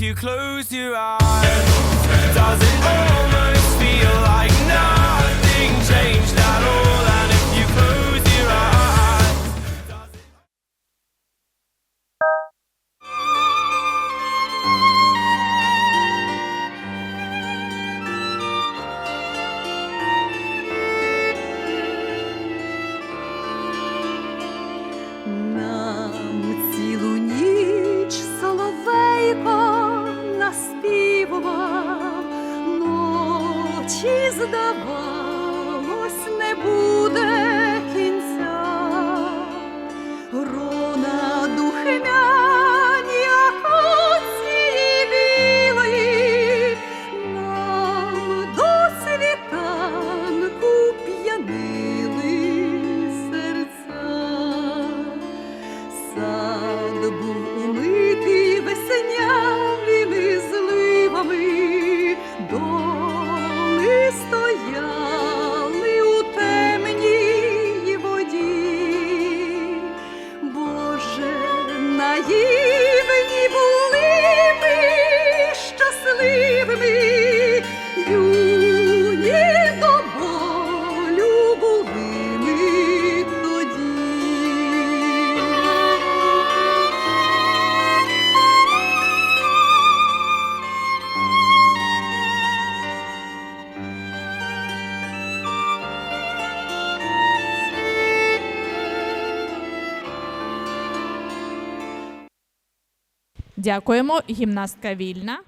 you close your eyes? Does it наспівував, ночі здавалось, не буде кінця. Грона духмяні, як оці білої, нам до світанку п'янили серця. Сад був Дякуємо. Гімнастка вільна.